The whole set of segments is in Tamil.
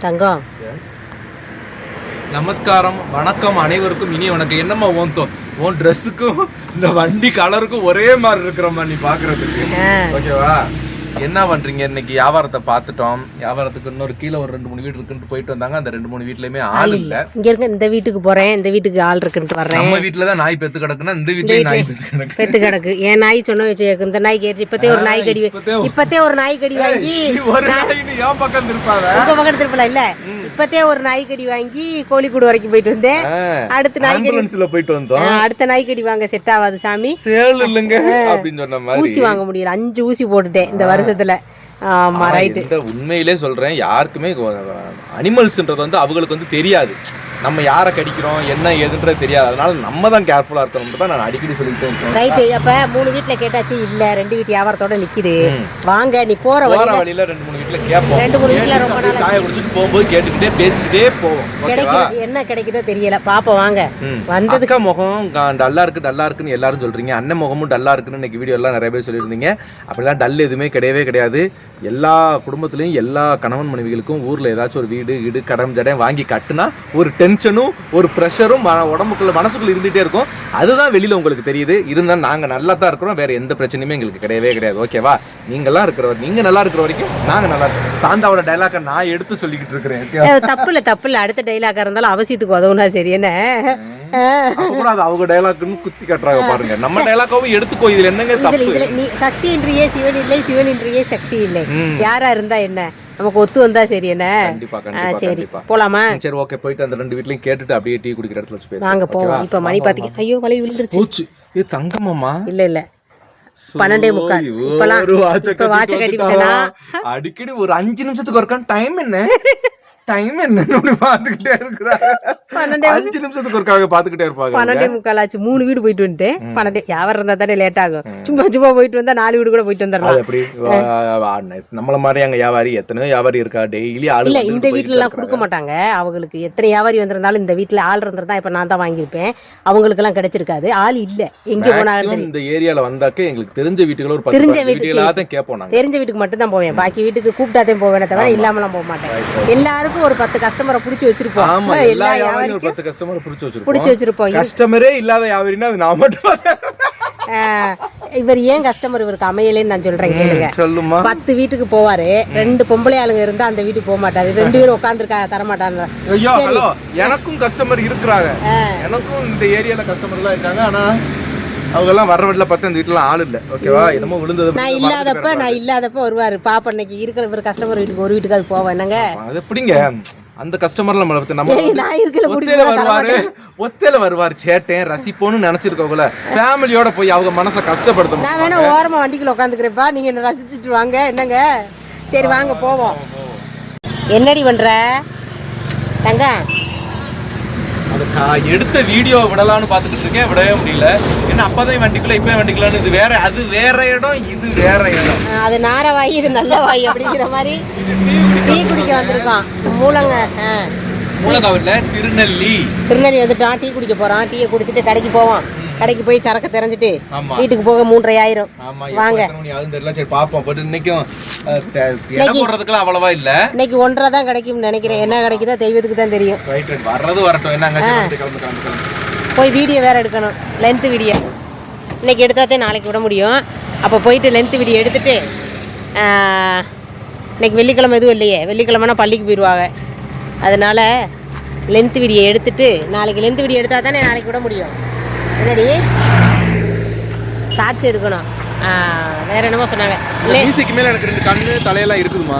தங்கம். நமஸ்காரம் வணக்கம் அனைவருக்கும் இனி உனக்கு என்னம்மா உன் தோ உன் ட்ரெஸ்ஸுக்கும் இந்த வண்டி கலருக்கும் ஒரே மாதிரி இருக்கிறம்மா நீ பாக்குறதுக்கு. ஆ. ஓகேவா என்ன பண்றீங்க? இன்னைக்கு வியாபாரத்தை பார்த்துட்டோம். வியாபாரத்துக்கு இன்னொரு கீழே ஒரு ரெண்டு மூணு வீடு இருக்குன்னு போயிட்டு வந்தாங்க. அந்த ரெண்டு மூணு வீட்லயுமே ஆள் இல்ல. இங்க இருக்க இந்த வீட்டுக்கு போறேன். இந்த வீட்டுக்கு ஆள் இருக்குன்ட்டு வர்றேன். நம்ம வீட்டுல தான் நாய் பெத்து கிடக்குன்னா இந்த வீட்லயும் நாய் பெத்து கிடக்கு. பெத்து கிடக்கு. என் நாய் சொன்ன வச்சு. இந்த நாய் கேட்டு இப்பத்தே ஒரு நாய் கடி இப்பத்தே ஒரு- நாய் கடி வாங்கி ஒரு நாய் நீ ஏன் பக்கம் திருப்பாத? உங்க பக்கத்து திருப்பல இல்ல. இப்பத்தே ஒரு நாய் கடி வாங்கி கோழிக்கூடு வரைக்கும் போயிட்டு வந்தேன். அடுத்த நாய் கடி போயிட்டு வந்தோம். அடுத்த நாய் கடி வாங்க செட் ஆகாது சாமி. சேல் இல்லைங்க அப்படின்னு சொன்ன மாதிரி. ஊசி வாங்க முடியல. அஞ்சு ஊசி போட்டுட்டேன். இந்த வருஷத்துல ஆமா ரைட்டு உண்மையிலே சொல்றேன் யாருக்குமே அனிமல்ஸ்ன்றது வந்து அவங்களுக்கு வந்து தெரியாது. நம்ம யாரை கடிக்கிறோம் என்ன ஏதுன்றது தெரியாது. அதனால நம்ம தான் கேர்ஃபுல்லா இருக்கணும் தான் நான் அடிக்கடி சொல்லிட்டு இருக்கேன். ரைட்டு அப்ப மூணு வீட்டுல கேட்டாச்சு இல்ல ரெண்டு வீட்டு வியாபாரத்தோட நிக்குது. வாங்க நீ போற போற வழியில ரெண்டு மூணு வீட்டுல கேட்போம் ரெண்டு மூணு வீட்டுல ரொம்ப அப்படியே சாய குடிச்சிட்டு போகும்போது கேட்டுக்கிட்டே பேசிக்கிட்டே போவோம். ஓகேவா? கிடைக்குது என்ன கிடைக்குதோ தெரியல. பாப்போம் வாங்க. ம். வந்தது அக்கா முகம் டல்லா இருக்கு டல்லா இருக்குன்னு எல்லாரும் சொல்றீங்க. அண்ணன் முகமும் டல்லா இருக்குன்னு இன்னைக்கு வீடியோ எல்லாம் நிறைய பேர் சொல்லியிருந்தீங்க. அப்படிலாம் டல் எதுவுமே கிடையவே கிடையாது. எல்லா குடும்பத்திலையும் எல்லா கணவன் மனைவிகளுக்கும் ஊர்ல ஏதாச்சும் ஒரு வீடு இடு கடம் ஜடம் வாங்கி கட்டுனா ஒரு டென்ஷனும் ஒரு ப்ரெஷரும் உடம்புக்குள்ள மனசுக்குள்ள இருந்துட்டே இருக்கும். அதுதான் வெளியில உங்களுக்கு தெரியுது. இருந்தா நாங்க நல்லா தான் இருக்கிறோம். வேற எந்த பிரச்சனையுமே எங்களுக்கு கிடையவே கிடையாது. ஓகேவா நீங்களாம் இருக்கிற நீங்க நல்லா இருக்கிற வரைக்கும் நாங்க நல்லா இருக்கோம். சாந்தாவோட டைலாக்கை நான் எடுத்து சொல்லிக்கிட்டு இருக்கிறேன். தப்பு இல்ல தப்பு இல்ல அடுத்த டைலாக்கா இருந்தாலும் அவசியத்துக்கு உதவுனா சரி என்ன? கூட அது அவங்க டைலாக்னு குத்தி காட்டுறாங்க பாருங்க. நம்ம டைலாக்காவும் எடுத்துக்கோ. இதுல என்னங்க சக்தி இன்றியே சிவன் இல்லை சிவன் இன்றியே சக்தி இல்லை. யாரா இருந்தா என்ன? நமக்கு ஒத்து வந்தா சரி என்ன? கண்டிப்பா ஆ, கண்டிப்பா சரி. போலாமா? சரி ஓகே. போயிட்டு அந்த ரெண்டு வீட்லயும் கேட்டுட்டு அப்படியே டீ குடிக்கிற இடத்துல வச்சு பேசுவோம். ஓகேவா? போவோம். இப்ப மணி பாத்தீங்க ஐயோ வலி விழுந்துருச்சு. போச்சு. இது தங்கமாமா இல்ல இல்ல. பன்னெண்டே முக்கால். இப்பெல்லாம் ஒரு watch அ இப்ப வாட்ச கட்டி? அடிக்கடி ஒரு அஞ்சு நிமிஷத்துக்கு ஒருக்கான் டைம் என்ன? டைம் என்னன்னு பாத்துக்கிட்டே இருக்கிறாங்க அஞ்சு நிமிஷத்துக்கு ஒருக்காக பாத்துக்கிட்டே இருப்பாங்க பன்னெண்டே முக்கால் ஆச்சு மூணு வீடு போயிட்டு வந்துட்டேன். பன்னெண்டே வியாபாரம் இருந்தா தானே லேட் ஆகும். சும்மா சும்மா போயிட்டு வந்தா நாலு வீடு கூட போயிட்டு வந்துடலாம். எப்படி? நம்மள மாதிரி அங்க வியாபாரி எத்தனையோ வியாபாரி இருக்கா? டெய்லி ஆளு இல்ல இந்த வீட்ல எல்லாம். கொடுக்க மாட்டாங்க. அவங்களுக்கு எத்தனை வியாபாரி வந்திருந்தாலும் இந்த வீட்ல ஆள் இருந்திருந்தா இப்ப நான் தான் வாங்கியிருப்பேன். அவங்களுக்கு எல்லாம் கிடைச்சிருக்காது. ஆள் இல்ல. எங்க போனாலும் இந்த ஏரியால வந்தாக்க எங்களுக்கு தெரிஞ்ச வீட்டுகள் ஒரு தெரிஞ்ச வீட்டுக்கு. தெரிஞ்ச வீட்டுக்கு மட்டும் தான் போவேன் பாக்கி வீட்டுக்கு கூப்பிட்டாதே போவேனே தவிர இல்லாமலாம் போக மாட்டேன். எல்லாருக்கும் ஒரு பத்து கஸ்டமரை புடிச்சு வச்சிருப்போம். ஆமா எல்லா வியாபாரியும் ஒரு வியாபாரிக்கும் பத்து கஸ்டமர் புடிச்சு வச்சிருப்போம். புடிச்சு வச்சிருப்போம். கஸ்டமரே இல்லாத வியாபாரினா அது நான் மட்டும் இவர் ஏன் கஸ்டமர் இவருக்கு அமையலைன்னு நான் சொல்றேன் கேளுங்க. சொல்லுமா பத்து வீட்டுக்கு போவாரு ரெண்டு பொம்பளை ஆளுங்க இருந்தா அந்த வீட்டுக்கு போக மாட்டாரு. ரெண்டு பேரும் உட்காந்துருக்கா தரமாட்டாங்க ஐயோ எனக்கும் கஸ்டமர் இருக்கிறாங்க. எனக்கும் இந்த ஏரியால கஸ்டமர் எல்லாம் இருக்காங்க. ஆனா அவங்க எல்லாம் வர்ற வழியில பார்த்தா இந்த வீட்டுல ஆள் இல்ல. ஓகேவா என்னமோ விழுந்தது நான் இல்லாதப்ப நான் இல்லாதப்ப வருவாரு. பாப்ப இன்னைக்கு இருக்கிற ஒரு கஸ்டமர் வீட்டுக்கு ஒரு வீட்டுக்கு அது போவேன் என்னங்க? அது எப்படிங்க அந்த கஸ்டமர் நம்மளை பத்தி நம்ம ஏய், நான் இருக்கல ஒத்தையில வருவாரு. ஒத்தையில வருவார் சேட்டேன் ரசிப்போன்னு நினைச்சிருக்கவங்கள ஃபேமிலியோட போய் அவங்க மனசை கஷ்டப்படுத்தணும். நான் வேணா ஓரமா வண்டிக்குள்ள உட்காந்துக்கிறேன்ப்பா நீங்க என்ன ரசிச்சுட்டு வாங்க. என்னங்க? சரி வாங்க போவோம். என்னடி பண்ற? தங்கம். அது எடுத்த வீடியோ விடலாம்னு பார்த்துட்டு இருக்கேன். விடவே முடியல. ஏன்னா அப்பதான் வண்டிக்குள்ள இப்ப வண்டிக்கலான்னு இது வேற அது வேற இடம் இது வேற இடம். அது நார வாய் இது நல்ல வாய் அப்படிங்கிற மாதிரி டீ குடிக்க வந்திருக்கோம் மூலங்க. மூலகாவில திருநெல்லி. திருநெல்வேலி வந்துட்டான் டீ குடிக்க போறான். டீயை குடிச்சிட்டு கடைக்கு போவோம் கடைக்கு போய் சரக்கு தெரிஞ்சிட்டு வீட்டுக்கு போக மூன்றரை ஆயிரம் வாங்க. பாப்போம் பட் இன்னைக்கும் போடுறதுக்குலாம் அவ்வளவா இல்ல. இன்னைக்கு ஒன்றரை தான் கிடைக்கும்னு நினைக்கிறேன். என்ன கிடைக்குதோ தெய்வத்துக்கு தான் தெரியும். வர்றது வரட்டும். கிளம்பு போய் வீடியோ வேற எடுக்கணும். லென்த் வீடியோ இன்னைக்கு எடுத்தாதே நாளைக்கு விட முடியும். அப்போ போயிட்டு லென்த் வீடியோ எடுத்துட்டு இன்னைக்கு வெள்ளிக்கிழமை எதுவும் இல்லையே. வெள்ளிக்கிழமைனா பள்ளிக்கு போயிடுவாங்க. அதனால லென்த் வீடியோ எடுத்துட்டு நாளைக்கு லென்த் வீடியோ எடுத்தால் தானே நாளைக்கு விட முடியும். என்னடி ஷார்ட்ஸ் எடுக்கணும். வேற என்னமோ சொன்னாங்க. மீசைக்கு மேல எனக்கு ரெண்டு கண்ணு தலையெல்லாம் இருக்குதுமா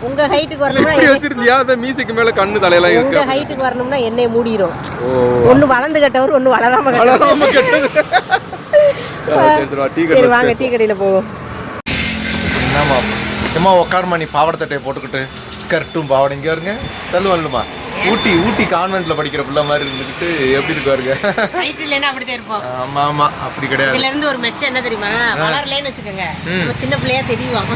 உங்க- ஹைட்டுக்கு வரணும்னா வச்சிருந்தியா? அந்த மீசைக்கு மேல கண்ணு தலையெல்லாம் இருக்கு உங்க ஹைட்டுக்கு வரணும்னா என்னைய மூடிரும். ஓ. ஒண்ணு வளர்ந்து கட்டவர் ஒண்ணு வளராம வளராம கெட்டது சரி, வாங்க. டீ கடையில போவோம். என்னம்மா சும்மா உட்காருமா நீ பாவாடை சட்டையை போட்டுக்கிட்டு ஸ்கர்ட்டும் பாவாடை இங்கே வருங்க தள்ளுவாள்மா ஊட்டி ஊட்டி கான்வென்ட்ல படிக்கிற பிள்ளை மாதிரி இருந்துக்கிட்டு எப்படி இருக்கு பாருங்க. ஹைட் இல்லைன்னா அப்படிதான் இருப்போம். ஆமா ஆமா அப்படி கிடையாது. இதுல இருந்து ஒரு மெச்சம் என்ன தெரியுமா? வளரலன்னு வச்சுக்கோங்க. நம்ம சின்ன பிள்ளையா தெரியும்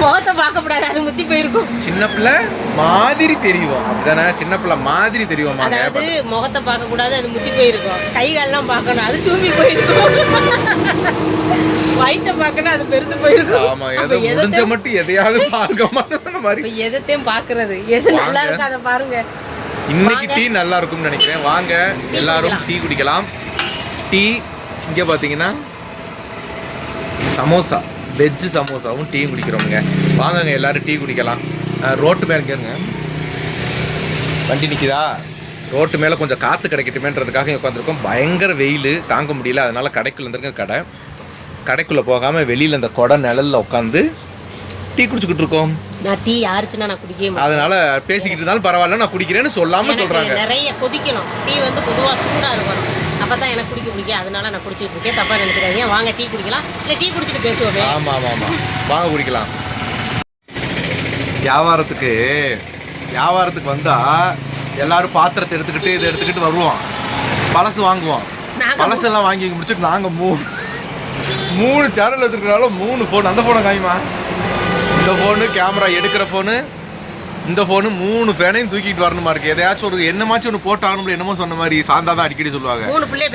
முகத்தை பார்க்க கூடாது அது முத்தி போயிருக்கும். சின்ன பிள்ளை மாதிரி தெரியும். அப்படிதானே? சின்ன பிள்ளை மாதிரி தெரியுமாங்க? அதாவது முகத்தை பார்க்க கூடாது அது முத்தி போயிருக்கும். கை கால்லாம் பார்க்கணும் அது சூம்பி போயிருக்கும். வயிற்ற பார்க்கணும் அது பெருத்து போயிருக்கும். ஆமா ஏதோ முடிஞ்ச மட்டும் எதையாவது பார்க்க மாதிரி. இப்ப எதத்தையும் பாக்குறது? எது நல்லா. இருக்கு? அதை பாருங்க. இன்னைக்கு டீ நல்லா இருக்கும்னு நினைக்கிறேன். வாங்க. எல்லாரும். டீ குடிக்கலாம். டீ இங்க பாத்தீங்கன்னா சமோசா. வெஜ் சமோசாவும் டீயும் குடிக்கிறோமுங்க. வாங்கங்க எல்லாரும் டீ குடிக்கலாம். ரோட்டு மேல இருங்க. வண்டி நிக்குதா? ரோட்டு மேலே கொஞ்சம் காற்று கிடைக்கட்டுமேன்றதுக்காக உட்காந்துருக்கோம் பயங்கர வெயில். தாங்க முடியல. அதனால கடைக்குள்ள இருந்திருக்க கடை. கடைக்குள்ளே போகாமல் வெளியில் அந்த கொடை நிழல்ல உட்காந்து டீ குடிச்சுக்கிட்டு இருக்கோம். நான் டீ யாருச்சுன்னா நான் குடிக்கவே மாட்டேன். அதனால பேசிக்கிட்டு இருந்தாலும் பரவாயில்ல நான் குடிக்கிறேன்னு சொல்லாம சொல்றாங்க. நிறைய கொதிக்கணும். டீ வந்து பொதுவா சூடா இருக்கணும். அப்பதான் எனக்கு குடிக்க பிடிக்கும் அதனால நான் குடிச்சிட்டு இருக்கேன். தப்பா நினைச்சுக்காதீங்க. வாங்க டீ குடிக்கலாம். இல்ல டீ குடிச்சிட்டு பேசுவோமே. ஆமா ஆமா ஆமா. வாங்க குடிக்கலாம். வியாபாரத்துக்கு வியாபாரத்துக்கு வந்தா எல்லாரும் பாத்திரத்தை எடுத்துக்கிட்டு இதை எடுத்துக்கிட்டு வருவோம். பழசு வாங்குவோம். பழசெல்லாம் வாங்கி முடிச்சுட்டு நாங்க மூணு மூணு சேனல் எடுத்துக்கிறனால மூணு ஃபோன் அந்த ஃபோனை காமிமா இந்த ஃபோனு கேமரா எடுக்கிற ஃபோனு இந்த ஃபோனு மூணு ஃபேனையும் தூக்கிட்டு வரணுமா இருக்கு? எதையாச்சும் ஒரு என்னமாச்சும் ஒன்று போட்டு ஆகணும்ல என்னமோ சொன்ன மாதிரி சாந்தா தான் அடிக்கடி சொல்லுவாங்க.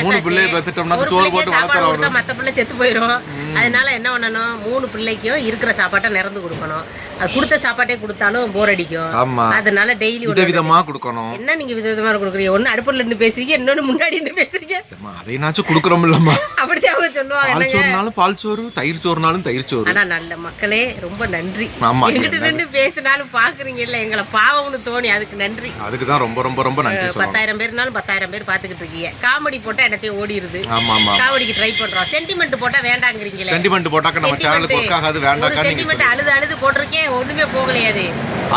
மூணு. பிள்ளைய பெத்துட்டோம்னா சோறு போட்டு வளர்த்துறோம் மத்த பிள்ளை செத்து போயிடும் அதனால என்ன பண்ணணும்? மூணு பிள்ளைக்கும் இருக்கிற சாப்பாட்டை நிறந்து கொடுக்கணும். அது கொடுத்த சாப்பாட்டே கொடுத்தாலும் போர் அடிக்கும். அதனால டெய்லி வித விதமா கொடுக்கணும். என்ன நீங்க விதவிதமா கொடுக்குறீங்க? ஒண்ணு அடுப்புல நின்று பேசுறீங்க இன்னொன்னு முன்னாடி நின்று பேசுறீங்க. அதைனாச்சும் கொடுக்குறோம் இல்லம்மா அப்படித்தான் அவங்க சொல்லுவாங்க சோறுனாலும் பால் சோறு தயிர் சோறுனாலும் தயிர் சோறு. ஆனா நல்ல மக்களே ரொம்ப நன்றி. ஆமா, எங்கிட்ட நின்று. பேசினாலும் பாக்குறீங்கல்ல எங்களை பாவம்னு தோணி அதுக்கு நன்றி. அதுக்கு தான் ரொம்ப ரொம்ப ரொம்ப நன்றி பத்தாயிரம் பேர்னாலும் பத்தாயிரம் பேர் பாத்துக்கிட்டு இருக்கீங்க. காமெடி போட்டா என்னத்தையும் ஓடிடுது ஆமா ஆமா காமெடிக்கு ட்ரை பண்றோம். சென்டிமெண்ட் போட்டா வேண்டாங்கிறீங்களே சென்டிமெண்ட் போட்டாக்க நம்ம சேனலுக்கு ஒர்க் ஆகாது ஒரு வேண்டாக்கா நீங்க சென்டிமெண்ட் அழுது அழுது போட்டிருக்கேன் ஒண்ணுமே சொல்லுங்க.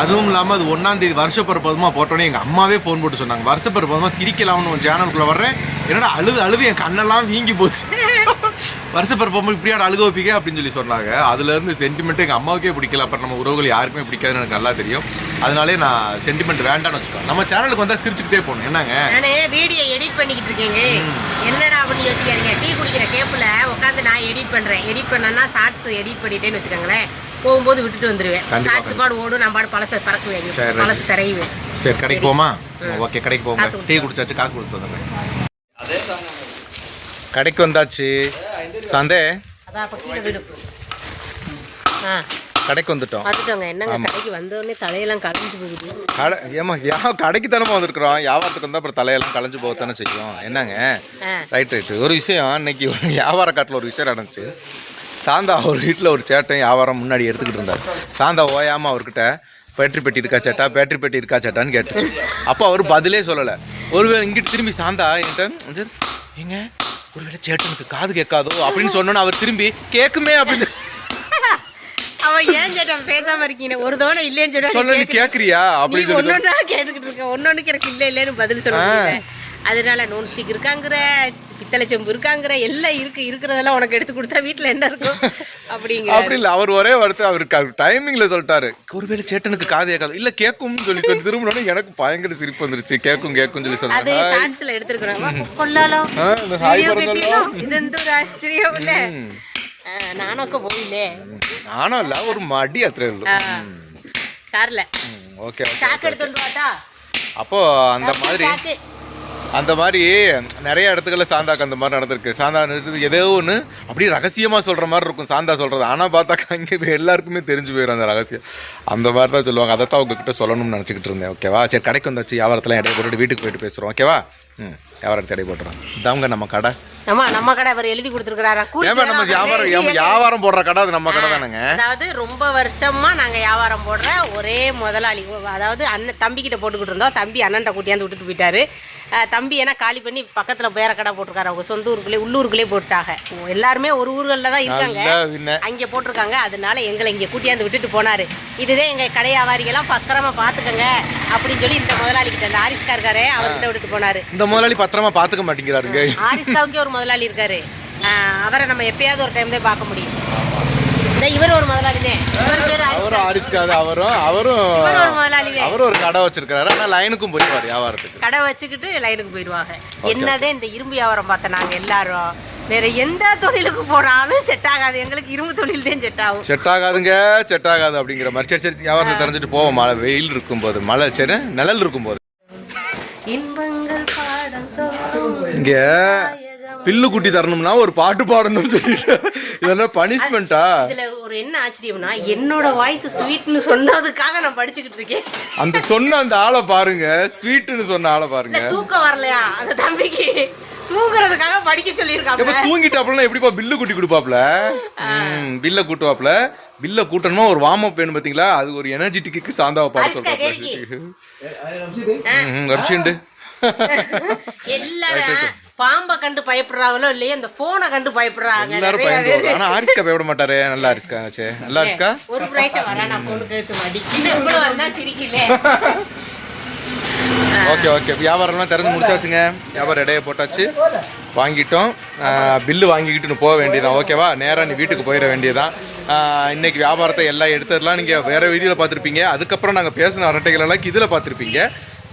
அதுவும் இல்லாம அது ஒன்னாம் தேதி வருஷ பிறப்பதுமா போட்டோன்னே எங்க அம்மாவே ஃபோன் போட்டு சொன்னாங்க. வருஷ பிறப்பதுமா சிரிக்கலாம்னு உன் சேனலுக்குள்ள வர்றேன். என்னடா அழுது அழுது என் கண்ணெல்லாம் வீங்கி போச்சு. வருஷ பிறப்பமா இப்படியா அழுக வைப்பீங்க அப்படின்னு சொல்லி சொன்னாங்க. அதுல இருந்து சென்டிமெண்ட் எங்க அம்மாவுக்கே பிடிக்கல. அப்புறம் நம்ம உறவுகள் யாருக்குமே பிடிக்காதுன்னு எனக்கு நல்லா தெரியும். அதனாலே நான் சென்டிமெண்ட் வேண்டாம்னு வச்சுக்கோ நம்ம சேனலுக்கு வந்தா சிரிச்சுக்கிட்டே போகணும். என்னங்க? நானு வீடியோ எடிட் பண்ணிக்கிட்டு இருக்கேங்க. என்னடா அப்படின்னு யோசிக்காதீங்க. டீ குடிக்கிற கேப்பில் உட்காந்து நான் எடிட் பண்றேன். எடிட் பண்ணனா ஷார்ட்ஸ் எடிட் பண்ணிட்டேன்னு வச்சுக்கோங்களேன். போகும்போது விட்டுட்டு கண்டிப்பா. ஷார்ட்ஸ் பாடு ஓடும் நான் பாடு பழச பறக்குவேன். பழசு தரையுவேன். சரி கடைக்கு போமா? ஓகே கடைக்கு காசு டீ குடிச்சாச்சு காசு கொடுத்து வந்துடுறேன். கடைக்கு வந்தாச்சு. சந்தே. அதான் கடைக்கு வந்துட்டோம். என்னங்க கடைக்கு வந்தோடனே தலையெல்லாம் கலைஞ்சு போகுது. கடை ஏமா யா கடைக்கு தானே வந்திருக்கிறோம். வியாபாரத்துக்கு வந்தால் அப்புறம் தலையெல்லாம் களைஞ்சு போகத்தானே செய்யும். என்னங்க? ரைட் ரைட்டு ஒரு விஷயம் இன்னைக்கு ஒரு வியாபார காட்டில் ஒரு விஷயம் நடந்துச்சு. சாந்தா அவர் வீட்டில் ஒரு சேட்டை வியாபாரம் முன்னாடி எடுத்துக்கிட்டு இருந்தார். சாந்தா ஓயாமல் அவர்கிட்ட பேட்டரி பெட்டி இருக்கா சேட்டா? பேட்டரி பெட்டி இருக்கா சேட்டான்னு கேட்டுச்சு. அப்போ அவர் பதிலே சொல்லலை. ஒருவேளை இங்கிட்டு திரும்பி சாந்தா என்கிட்ட வந்து, ஏங்க ஒருவேளை சேட்டனுக்கு காது கேட்காதோ? அப்படின்னு சொன்னோன்னு அவர் திரும்பி கேட்குமே அப்படின்னு அவன் ஏன் சேட்டன் பேசாம இருக்கீங்க? ஒரு தவணை இல்லைன்னு சொல்லி கேட்குறியா நீ அப்படின்னு சொல்லி ஒன்னொன்னா கேட்டுக்கிட்டு இருக்க. ஒன்னொன்னுக்கு எனக்கு இல்லை இல்லைன்னு பதில் சொல்ல முடியல. அதனால நோன் ஸ்டிக் இருக்காங்கிற பித்தளை செம்பு இருக்காங்கிற எல்லாம் இருக்கு இருக்கிறதெல்லாம் உனக்கு எடுத்து கொடுத்தா வீட்டில் என்ன இருக்கும்? அப்படிங்கிற அப்படி இல்லை அவர் ஒரே வார்த்தை அவருக்கு டைமிங்ல சொல்லிட்டாரு. ஒருவேளை சேட்டனுக்கு காது கேட்காது. இல்ல கேட்கும்னு சொல்லி சொல்லி எனக்கு பயங்கர சிரிப்பு வந்துருச்சு. கேட்கும் கேட்கும் சொல்லி அது சொன்னாங்க எடுத்துருக்கணும். கட்டியும் இது எந்த ஒரு ஆச்சரியம் இல்ல. நானொக்க போயிலே நானும் இல்ல ஒரு மடி அத்திர சார்ல. ஓகே சாக்கு எடுத்து வந்து வாட்டா? அப்போ அந்த மாதிரி அந்த மாதிரி நிறைய இடத்துக்கள்ல சாந்தாக்கு அந்த மாதிரி நடந்திருக்கு. சாந்தா ஏதோ ஒன்று அப்படியே ரகசியமா சொல்ற மாதிரி இருக்கும் சாந்தா சொல்றது. ஆனா பார்த்தாக்கா இங்கே எல்லாருக்குமே தெரிஞ்சு போயிடும் அந்த ரகசியம். அந்த மாதிரி தான் சொல்லுவாங்க. அதை தான் உங்ககிட்ட சொல்லணும்னு நினச்சிக்கிட்டு இருந்தேன் ஓகேவா? சரி கடைக்கு வந்தாச்சு வியாபாரத்தில் இடையே போட்டு வீட்டுக்கு போயிட்டு பேசுகிறோம் ஓகேவா? ம். வியாபாரத்தை இடையே போட்டுறோம். இதாங்க நம்ம கடை. நம்ம நம்ம கடை அவர் எழுதி கொடுத்துருக்காரா நம்ம வியாபாரம் வியாபாரம் போடுற கடை அது நம்ம கடை தானேங்க? அதாவது ரொம்ப வருஷமா நாங்க வியாபாரம் போடுற ஒரே முதலாளி அதாவது அண்ணன் தம்பிக்கிட்ட போட்டுக்கிட்டு இருந்தோம். தம்பி அண்ணன்ட்ட கூட்டியாந்து விட்டுட்டு போயிட்டாரு. தம்பி ஏன்னா காலி பண்ணி பக்கத்துல வேற கடை போட்டிருக்காரு. அவங்க சொந்த ஊருக்குள்ளே உள்ளூருக்குள்ளே போட்டாங்க எல்லாருமே ஒரு ஊர்களில் தான் இருக்காங்க. அங்கே போட்டிருக்காங்க. அதனால எங்களை இங்கே கூட்டியாந்து விட்டுட்டு போனாரு. இதுதான் எங்க கடை வியாபாரிகள்லாம் பத்திரமா பார்த்துக்கங்க அப்படின்னு சொல்லி இந்த முதலாளி கிட்ட இந்த ஆரிஸ்கா இருக்காரு அவர்கிட்ட விட்டுட்டு போனாரு. இந்த முதலாளி பத்திரமா பார்த்துக்க மாட்டேங்கிறாருங்க. ஆரிஸ்காவுக்கே ஒரு முதலாளி இருக்காரு. அவரை நம்ம எப்பயாவது ஒரு டைம் தான் பார்க்க முடியும். இவர் ஒரு முதலாளி தான் அவரும் ஆரிஸ்காது அவரும் அவரும் அவரும் ஒரு கடை வச்சிருக்காரு. ஆனால் லைனுக்கும் போயிடுவார் வியாபாரத்துக்கு. கடை வச்சுக்கிட்டு லைனுக்கு போயிடுவாங்க என்னதே இந்த இரும்பு வியாபாரம் பார்த்த நாங்க எல்லாரும். வேற எந்த தொழிலுக்கு போனாலும் செட் ஆகாது. எங்களுக்கு இரும்பு தொழில் தான் செட் ஆகும். செட் ஆகாதுங்க செட் ஆகாது அப்படிங்கிற மாதிரி. சரி சரி வியாபாரத்தை தெரிஞ்சுட்டு போவோம். மழை வெயில் இருக்கும்போது. மழை சரி நிழல் இருக்கும்போது. இன்பங்கள் பாடம் சொல்லும் பில்லு குட்டி தரணும்னா ஒரு பாட்டு பாடணும்னு சொல்லிட்டு. இதெல்லாம் பனிஷ்மெண்ட்டா இதுல ஒரு என்ன ஆச்சரியம்னா என்னோட வாய்ஸ் ஸ்வீட்னு சொன்னதுக்காக நான் படிச்சுக்கிட்டு இருக்கேன். அந்த சொன்ன அந்த ஆளை பாருங்க. ஸ்வீட்டுன்னு சொன்ன ஆளை பாருங்க. தூக்கம் வரலையா? அந்த தம்பிக்கு. தூங்குறதுக்காக படிக்க சொல்லியிருக்காங்க எப்ப தூங்கிட்டாப்ல எப்படிப்பா பில்லு குட்டி கொடுப்பாப்ல? பில்ல கூட்டுவாப்ல. பில்ல கூட்டணுமா ஒரு வார்ம் அப் வேணும் பாத்தீங்களா? அது ஒரு எனர்ஜெட்டிக்கு சாந்தாவை பாட. சொல்றாங்க எல்லாரும் பாம்பை கண்டு பயப்படுறாங்களோ இல்லையோ இந்த போனை கண்டு பயப்படுறாங்க. எல்லாரும் பேரு. ஆனா ஆரிஸ்கா பயப்பட மாட்டாரு. நல்லா ஆரிஸ்கா ஆச்சே நல்லா ஆரிஸ்கா ஒரு பிரைஸா வரா நான் மாடி இன்னும் இவ்வளவு வந்தா சிரிக்கல ஓகே ஓகே. வியாபாரம்லாம் திறந்து முடிச்சாச்சுங்க. வியாபாரம் இடையே போட்டாச்சு. வாங்கிட்டோம். பில்லு வாங்கிக்கிட்டு போக வேண்டியதான் ஓகேவா? நேராக நீ வீட்டுக்கு போயிட வேண்டியதான் இன்னைக்கு வியாபாரத்தை எல்லாம் எடுத்ததெல்லாம் நீங்கள் வேற வீடியோவில் பார்த்துருப்பீங்க. அதுக்கப்புறம் நாங்கள் பேசின அரட்டைகள் எல்லாம் இதில் பார்த்துருப்பீங்க.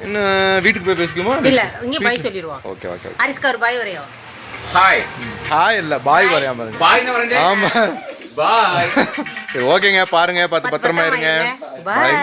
இன்னும் வீட்டுக்கு போய் பேசிக்குமா இல்ல இங்க பாய் சொல்லிடுவோம் ஓகே ஓகே அரிஸ்கா ஒரு பாய் வரையோ ஹாய் ஹாய் இல்லை பாய் வரையாம பாருங்க பாய் ஆமாம் பாய் சரி ஓகேங்க. பாருங்க. பார்த்து பத்திரமா இருங்க. பாய்